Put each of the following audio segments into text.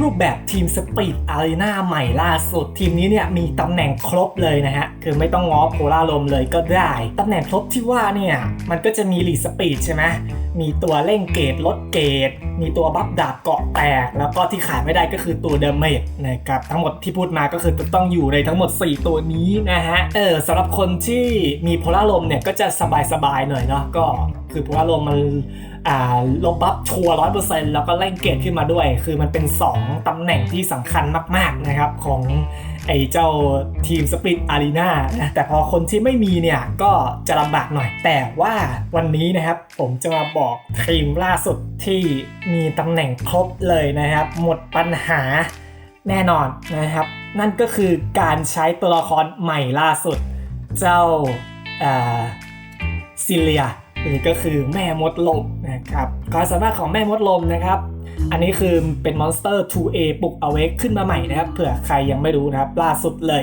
รูปแบบทีมสปีดอารีนาใหม่ล่าสุด ทีมนี้เนี่ยมีตำแหน่งครบเลยนะฮะ คือไม่ต้องง้อโพลาลมเลยก็ได้ ตำแหน่งครบที่ว่าเนี่ย มันก็จะมีลีสปีดใช่ไหมมีตัวเร่งเกตลดเกต มีตัวบัฟดาบเกาะแตก แล้วก็ที่ขาดไม่ได้ก็คือตัวเดเมจนะครับ ทั้งหมดที่พูดมาก็คือต้องอยู่ในทั้งหมด 4 ตัวนี้นะฮะ เออสำหรับคนที่มีโพลาลมเนี่ยก็จะสบายๆหน่อยเนาะก็คือโพลาลมมัน อ่าลบบัฟชัวร้อยเปอร์เซ็นต์แล้วก็เร่งเกรดขึ้นมาด้วย คือมันเป็น 2 ตำแหน่งที่สำคัญมาก ๆ นะครับ ของไอ้เจ้าทีมสปิ t อารีนานะแต่พอคนที่ไม่มีเนี่ย ก็จะลำบากหน่อย แต่ว่าวันนี้นะครับ ผมจะมาบอกทีมล่าสุดที่มีตำแหน่งครบเลยนะครับ หมดปัญหาแน่นอนนะครับ นั่นก็คือการใช้ตัวละครใหม่ล่าสุด เจ้าอ่าซิเลีย หรือก็คือแม่มดลมนะครับความสามารถของแม่มดลมนะครับ อันนี้คือเป็นมอนสเตอร์ 2A ปลุกเอาเวกขึ้นมาใหม่นะครับ เผื่อใครยังไม่รู้นะครับ ล่าสุดเลย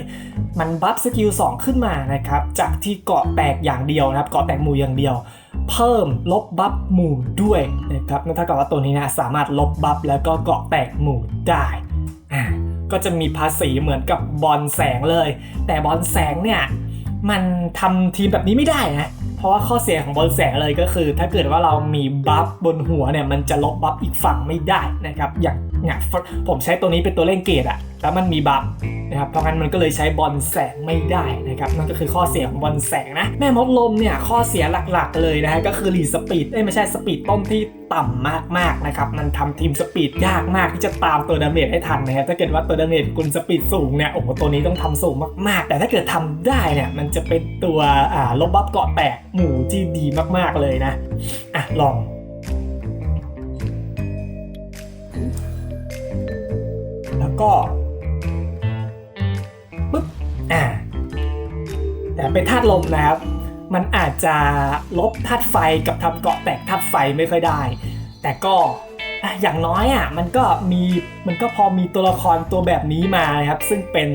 มันบัฟสกิล 2 ขึ้นมานะครับ จากที่เกาะแตกอย่างเดียวนะครับ เกาะแตกหมู่อย่างเดียว เพิ่มลบบัฟหมู่ด้วยนะครับนั่นเท่ากับว่าตัวนี้นะสามารถลบบัฟแล้วก็เกาะแตกหมู่ได้อ่าก็จะมีภาษีเหมือนกับบอลแสงเลย แต่บอลแสงเนี่ยมันทำทีมแบบนี้ไม่ได้นะ เพราะว่าข้อเสียของบอลแสงเลยก็คือ ถ้าเกิดว่าเรามีบัฟบนหัวเนี่ยมันจะลบบัฟอีกฝั่งไม่ได้นะครับอย่างเนี่ยผมใช้ตัวนี้เป็นตัวเล่นเกตอะแล้วมันมีบัฟนะครับเพราะงั้นมันก็เลยใช้บอลแสงไม่ได้นะครับนั่นก็คือข้อเสียของบอลแสงนะ แม่มดลมเนี่ยข้อเสียหลักๆเลยนะฮะก็คือลีสปีดเอ้ไม่ใช่สปีดต้นที่ต่ำมากๆนะครับมันทำทีมสปีดยากมากที่จะตามตัวดาเมจให้ทันนะครับถ้าเกิดว่าตัวดาเมจคุณสปีดสูงเนี่ยโอ้โหตัวนี้ต้องทำสูงมากๆ แต่ถ้าเกิดทำได้เนี่ยมันจะเป็นตัวอ่าลบบัฟเกาะแตกหมู่ที่ดีมากๆเลยนะอะลองแล้วก็ อ่าแต่เป็นธาตุลมนะครับ มันอาจจะลบธาตุไฟกับทำเกาะแตกธาตุไฟไม่ค่อยได้ แต่ก็ อย่างน้อยอะมันก็มีมันก็พอมีตัวละครตัวแบบนี้มานะครับซึ่งเป็น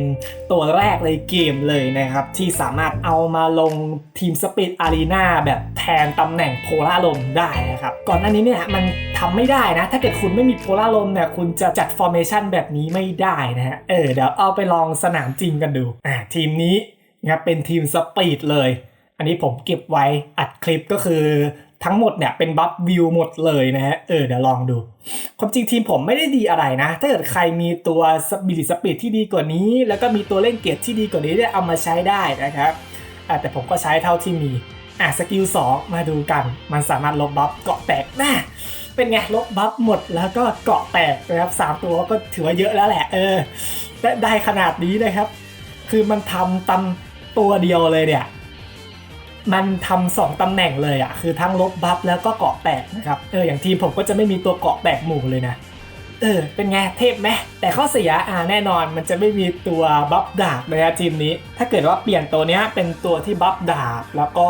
ตัวแรกในเกมเลยนะครับ ที่สามารถเอามาลงทีมสปีดอารีนาแบบแทนตำแหน่งโพลาลมได้นะครับ ก่อนหน้านี้เนี่ยมันทำไม่ได้นะ ถ้าเกิดคุณไม่มีโพลาลมเนี่ยคุณจะจัดฟอร์เมชันแบบนี้ไม่ได้นะฮะเออเดี๋ยวเอาไปลองสนามจริงกันดูอ่าทีมนี้นะครับเป็นทีมสปีดเลยอันนี้ผมเก็บไว้อัดคลิปก็คือ ทั้งหมดเนี่ยเป็นบัฟวิวหมดเลยนะฮะ เออเดี๋ยวลองดู ความจริงทีมผมไม่ได้ดีอะไรนะ ถ้าเกิดใครมีตัวสปิริตสปีดที่ดีกว่านี้ แล้วก็มีตัวเล่นเกียรติที่ดีกว่านี้เนี่ยเอามาใช้ได้นะครับแต่ผมก็ใช้เท่าที่มี อะสกิล2มาดูกัน มันสามารถลบบัฟเกาะแตกนะเป็นไงลบบัฟหมดแล้วก็เกาะแตกนะครับสามตัวก็ถือว่าเยอะแล้วแหละ เออได้ได้ขนาดนี้นะครับ คือมันทำตำตัวเดียวเลยเนี่ย มันทำสองตำแหน่งเลยอะ่ะคือทั้งลบบัฟแล้วก็เกาะแตกนะครับเอออย่างทีมผมก็จะไม่มีตัวเกาะแตกหมู่เลยนะเออเป็นไงเทพไหมแต่ข้อเสียอ่าแน่นอนมันจะไม่มีตัวบัฟดาบเลยนะทีมนี้ ถ้าเกิดว่าเปลี่ยนตัวเนี้ยเป็นตัวที่บัฟดาบแล้วก็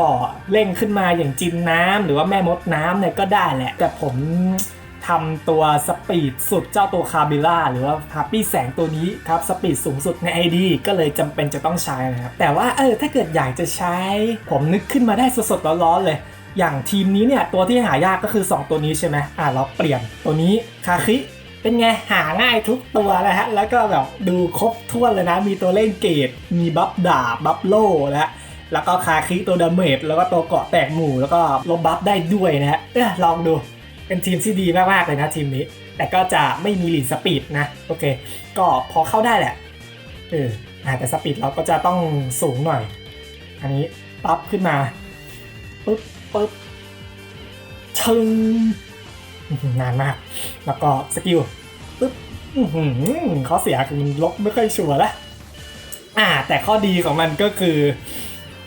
เร่งขึ้นมาอย่างจินน้ำหรือว่าแม่มดน้ำเนี่ยก็ได้แหละแต่ผม ทำตัวสปีดสุดเจ้าตัวคาบิล่าหรือว่าฮาปี้แสงตัวนี้ครับสปีดสูงสุดใน ID ก็เลยจำเป็นจะต้องใช้นะครับ แต่ว่าเออถ้าเกิดอยากจะใช้ ผมนึกขึ้นมาได้สดๆร้อนๆเลย อย่างทีมนี้เนี่ยตัวที่หายากก็คือ 2 ตัวนี้ใช่ไหมอ่าเราเปลี่ยนตัวนี้คาคิเป็นไง หาง่ายทุกตัวนะฮะ แล้วก็แบบดูครบถ้วนเลยนะ มีตัวเล่นเกต มีบัฟดาบ บัฟโล่แล้วแล้วก็คาคิตัวดาเมจแล้วก็ตัวเกาะแตกหมู่แล้วก็ลบบัฟได้ด้วยนะฮะเออลองดู เป็นทีมที่ดีมากๆเลยนะทีมนี้ แต่ก็จะไม่มีลีดสปีดนะ โอเค ก็พอเข้าได้แหละเออแต่สปีดเราก็จะต้องสูงหน่อย อันนี้ปั๊บขึ้นมาปึ๊บปึ๊บชึงนานมาก แล้วก็สกิลปึ๊บอื้อหือข้อเสียคือมันลบไม่ค่อยชัวร์ละอ่า แต่ข้อดีของมันก็คือ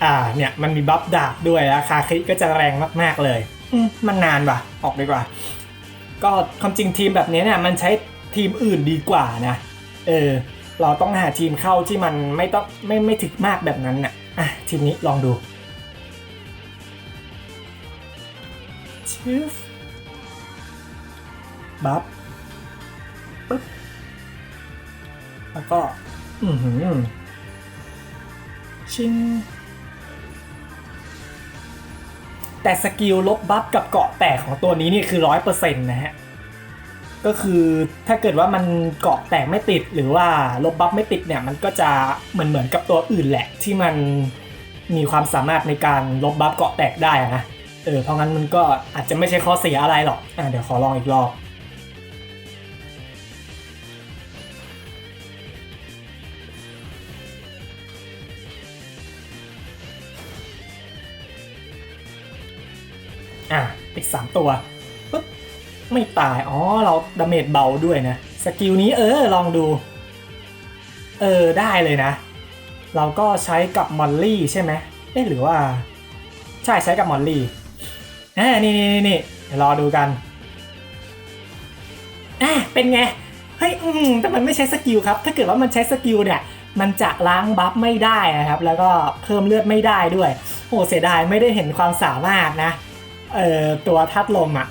อ่าเนี่ยมันมีบัฟดาบด้วยแล้วคาคิก็จะแรงมาก ๆ เลย มันนานว่ะ ออกดีกว่า ก็ความจริงทีมแบบนี้เนี่ยมันใช้ทีมอื่นดีกว่านะ เออ เราต้องหาทีมเข้าที่มันไม่ต้องไม่ไม่ถึกมากแบบนั้นน่ะอะทีมนี้ลองดูชิฟบัฟปึ๊บแล้วก็ อือหือชิง แต่สกิลลบบัฟกับเกาะแตกของตัวนี้นี่คือร้อยเปอร์เซ็นต์นะฮะ ก็คือถ้าเกิดว่ามันเกาะแตกไม่ติดหรือว่าลบบัฟไม่ติดเนี่ยมันก็จะเหมือนเหมือนกับตัวอื่นแหละ ที่มันมีความสามารถในการลบบัฟเกาะแตกได้นะ เออเพราะงั้นมันก็อาจจะไม่ใช่ข้อเสียอะไรหรอก อะเดี๋ยวขอลองอีกรอบ อะอีกสามตัวปุ๊บไม่ตาย อ๋อ เราดาเมจเบาด้วยนะ สกิลนี้เออ ลองดู เออ ได้เลยนะ เราก็ใช้กับมอลลี่ใช่ไหมเอ๊ะหรือว่า ใช่ใช้กับมอลลี่อ่านี่นี่นี่นี่เดี๋ยวรอดูกันอะเป็นไง เฮ้ย อืมแต่มันไม่ใช้สกิลครับ ถ้าเกิดว่ามันใช้สกิลเนี่ย มันจะล้างบัฟไม่ได้นะครับ แล้วก็เพิ่มเลือดไม่ได้ด้วย โอ้เสียดายไม่ได้เห็นความสามารถนะ เอ่อตัวทัดลมอะ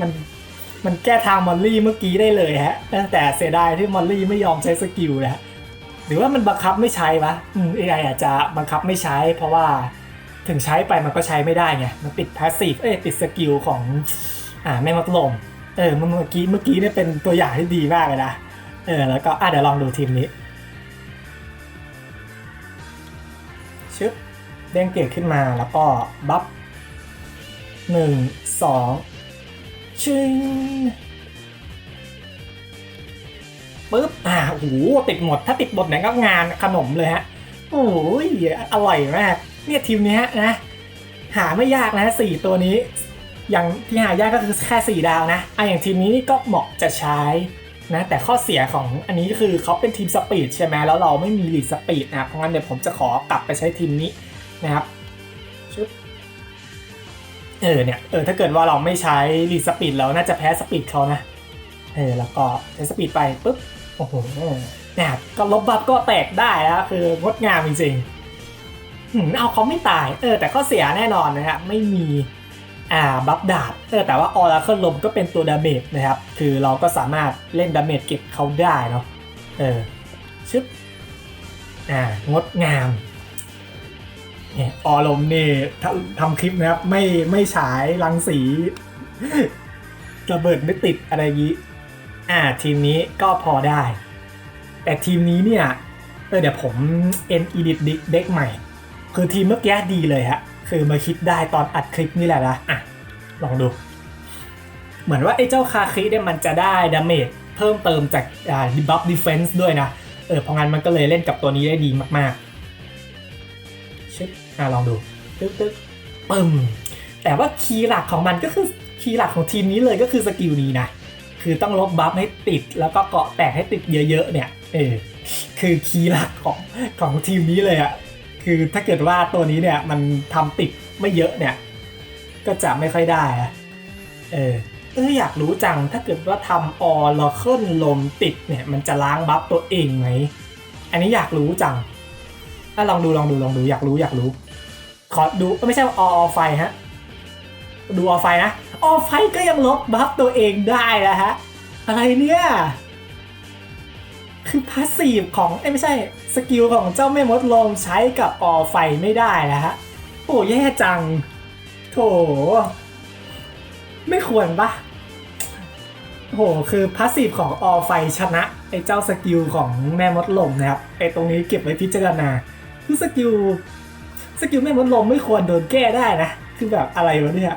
มันมันแก้ทางมอลลี่เมื่อกี้ได้เลยฮะ แต่เสียดายที่มอลลี่ไม่ยอมใช้สกิลนะฮะหรือว่ามันบังคับไม่ใช้วะอืม AI อาจจะบังคับไม่ใช้ เพราะว่าถึงใช้ไปมันก็ใช้ไม่ได้ไง มันติดพาสซีฟเอ้ยติดสกิลของอ่าแม่มดลม เออเมื่อกี้เมื่อกี้เนี่ยเป็นตัวอย่างที่ดีมากเลยนะ เออแล้วก็อะเดี๋ยวลองดูทีมนี้ชึบเด้งเกรขึ้นมาแล้วก็บัฟ หนึ่งสองชิงปึ๊บ อ่าโอ้โหติดหมด ถ้าติดหมดเนี่ยก็งานขนมเลยฮะ โอ้ย อร่อยมาก เนี่ยทีมนี้นะ หาไม่ยากนะสี่ตัวนี้ อย่างที่หายากก็คือแค่สี่ดาวนะอะอย่างทีมนี้ก็เหมาะจะใช้นะ แต่ข้อเสียของอันนี้คือเขาเป็นทีมสปีดใช่ไหมแล้วเราไม่มีลีดสปีดนะ เพราะงั้นเดี๋ยวผมจะขอกลับไปใช้ทีมนี้นะครับ เออเนี่ยเออถ้าเกิดว่าเราไม่ใช้รีสปีดเราน่าจะแพ้สปีดเขานะเออแล้วก็ใช้สปีดไปปุ๊บโอ้โหเนี่ยก็ลบบัฟก็แตกได้แล้วคืองดงามจริงๆืเอาเขาไม่ตายเออแต่ข้อเสียแน่นอนนะครับไม่มีอ่าบัฟดาบเออแต่ว่าออร์เคิลลมก็เป็นตัวดาเมจนะครับคือเราก็สามารถเล่นดาเมจเก็บเขาได้เนาะเออชึบอ่างดงาม เนี่ยออลมนี่ทำทำคลิปนะครับ ไม่ไม่ฉายรังสีระเบิดไม่ติดอะไรยี้อ่า ทีมนี้ก็พอได้ แต่ทีมนี้เนี่ยเออเดี๋ยวผม N edit deck ใหม่ คือทีมเมื่อกี้ดีเลยฮะ คือมาคิดได้ตอนอัดคลิปนี่แหละนะอะ ลองดู เหมือนว่าไอ้เจ้าคาคิเนี่ยมันจะได้ดาเมจเพิ่มเติมจากอ่าดีบัฟดีเฟนส์ด้วยนะ เออเพราะงั้นมันก็เลยเล่นกับตัวนี้ได้ดีมากๆ ชึบอะลองดูตึ๊กตึ๊กปึ้มแต่ว่าคีย์หลักของมันก็คือคีย์หลักของทีมนี้เลยก็คือสกิลนี้นะ คือต้องลบบัฟให้ติดแล้วก็เกาะแตกให้ติดเยอะๆเนี่ย เออ คือคีย์หลักของของทีมนี้เลยอะคือถ้าเกิดว่าตัวนี้เนี่ยมันทำติดไม่เยอะเนี่ย ก็จะไม่ค่อยได้อะเออ เอออยากรู้จังถ้าเกิดว่าทำออลเคิลลมติดเนี่ย มันจะล้างบัฟตัวเองไหม อันนี้อยากรู้จัง้าลองดูลองดูลองดูอยากรู้อยากรู้ ขอดูไม่ใช่ออไฟฮะ ดูออไฟนะออไฟก็ยังลบบัฟตัวเองได้นะฮะ อะไรเนี่ย คือพาสซีฟของเอ้ไม่ใช่สกิลของเจ้าแม่มดลมใช้กับออไฟไม่ได้นะฮะ โอ้แย่จัง โถ ไม่ควรปะโห คือพาสซีฟของออไฟชนะ ไอ้เจ้าสกิลของแม่มดลมนะครับ ไอ้ตรงนี้เก็บไว้พิจารณา คือสกิลสกิลแม่มดลมไม่ควรโดนแก้ได้นะ คือแบบอะไรวะเนี่ย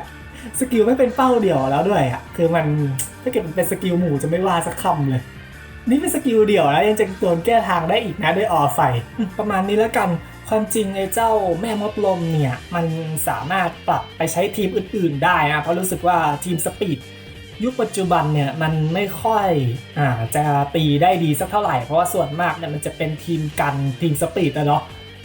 สกิลไม่เป็นเป้าเดี่ยวแล้วด้วยอะคือมันถ้าเกิดมันเป็นสกิลหมู่จะไม่ว่าสักคำเลย นี่เป็นสกิลเดี่ยวแล้วยังจะโดนแก้ทางได้อีกนะด้วยออไฟประมาณนี้แล้วกันความจริงไอ้เจ้าแม่มดลมเนี่ยมันสามารถปรับไปใช้ทีมอื่น ๆ ได้นะเพราะรู้สึกว่าทีมสปีดยุคปัจจุบันเนี่ยมันไม่ค่อยอ่าจะตีได้ดีสักเท่าไหร่เพราะว่าส่วนมากเนี่ยมันจะเป็นทีมกันทีมสปีดนะเนาะ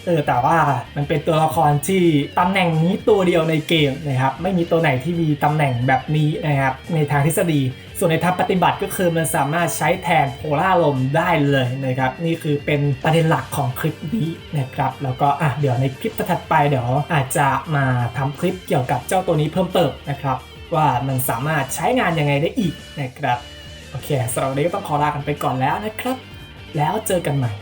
เออแต่ว่ามันเป็นตัวละครที่ตำแหน่งนี้ตัวเดียวในเกมนะครับไม่มีตัวไหนที่มีตำแหน่งแบบนี้นะครับในทางทฤษฎี ส่วนในทางปฏิบัติก็คือมันสามารถใช้แทนโพล่าลมได้เลยนะครับนี่คือเป็นประเด็นหลักของคลิปนี้นะครับแล้วก็อะเดี๋ยวในคลิปถัดไปเดี๋ยวอาจจะมาทำคลิปเกี่ยวกับเจ้าตัวนี้เพิ่มเติมนะครับว่ามันสามารถใช้งานยังไงได้อีกนะครับโอเคสำหรับวันนี้ก็ต้องขอลากันไปก่อนแล้วนะครับ แล้วเจอกันใหม่